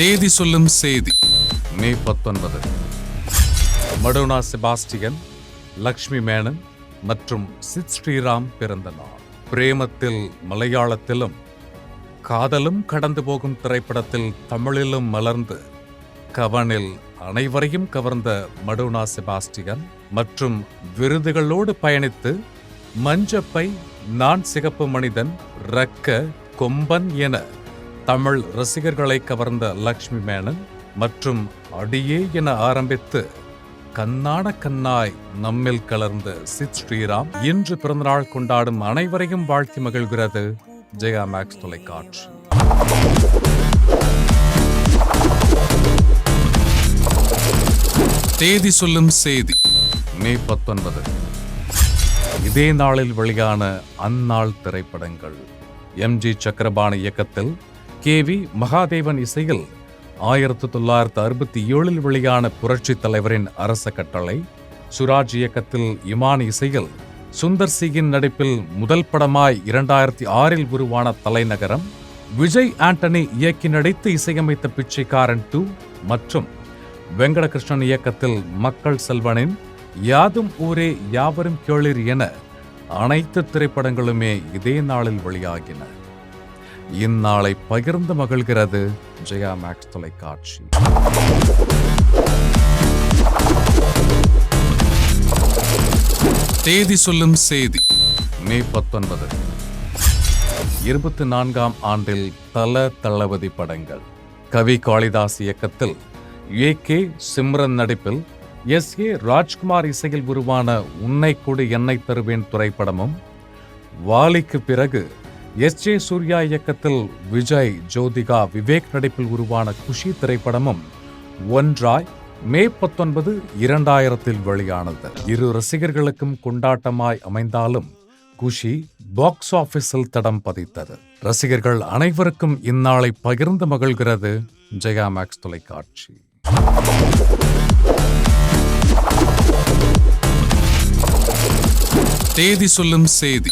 தேதி சொல்லும் செய்தி. மே பத்தொன்பது. மடோனா செபாஸ்டியன் லக்ஷ்மி மேனன் மற்றும் சித் ஸ்ரீராம் பிறந்த நாள். பிரேமத்தில் மலையாளத்திலும் காதலும் கடந்து போகும் திரைப்படத்தில் தமிழிலும் மலர்ந்து கவனில் அனைவரையும் கவர்ந்த மடோனா செபாஸ்டியன் மற்றும் விருதுகளோடு பயணித்து மஞ்சப்பை நான் சிகப்பு மனிதன் ரக்க கொம்பன் என தமிழ் ரசிகர்களை கவர்ந்த லக்ஷ்மி மேனன் மற்றும் அடியே என ஆரம்பித்து கண்ணான கண்ணாய் நம்மில் கலர்ந்த சித் ஸ்ரீராம் இன்று பிறந்தநாள் கொண்டாடும் அனைவரையும் வாழ்த்தி மகிழ்கிறது ஜெயா மேக்ஸ் தொலைக்காட்சி. தேதி சொல்லும் செய்தி மே பத்தொன்பது. இதே நாளில் வெளியான அந்நாள் திரைப்படங்கள். எம் ஜி சக்கரபாணி இயக்கத்தில் கே வி மகாதேவன் இசையில் ஆயிரத்தி தொள்ளாயிரத்து அறுபத்தி ஏழில் வெளியான புரட்சி தலைவரின் அரச கட்டளை சுராஜ் இயக்கத்தில் இமான் இசையில் சுந்தர் சிங்கின் நடிப்பில் முதல் படமாய் இரண்டாயிரத்தி ஆறில் உருவான தலைநகரம் விஜய் ஆண்டனி இயக்கி நடித்து இசையமைத்த பிச்சைக்காரன் டூ மற்றும் வெங்கடகிருஷ்ணன் இயக்கத்தில் மக்கள் செல்வனின் யாதும் ஊரே யாவரும் கேளிர் என அனைத்து திரைப்படங்களுமே இதே நாளில் வெளியாகின. இந்நாளை பகிர்ந்து மகிழ்கிறது ஜெயா மேக்ஸ் தொலைக்காட்சி. தேதி சொல்லும் செய்தி. மே பத்தொன்பது. இருபத்தி நான்காம் ஆண்டில் தல தளபதி படங்கள். கவி காளிதாஸ் இயக்கத்தில் ஏ கே சிம்ரன் நடிப்பில் எஸ் ஏ ராஜ்குமார் இசையில் உருவான உன்னை கொடு என்னை தருவேன் திரைப்படமும். வாலிக்கு பிறகு எஸ் ஜே சூர்யா இயக்கத்தில் விஜய் ஜோதிகா விவேக் நடிப்பில் உருவான குஷி திரைப்படமும் ஒன்றாய் மே பத்தொன்பது இரண்டாயிரத்தில் வெளியானது. இரு ரசிகர்களுக்கும் கொண்டாட்டமாய் அமைந்தாலும் குஷி பாக்ஸ் ஆபீஸில் தடம் பதித்தது. ரசிகர்கள் அனைவருக்கும் இந்நாளை பகிர்ந்து மகிழ்கிறது ஜெயா மேக்ஸ் தொலைக்காட்சி. தேதி சொல்லும் செய்தி.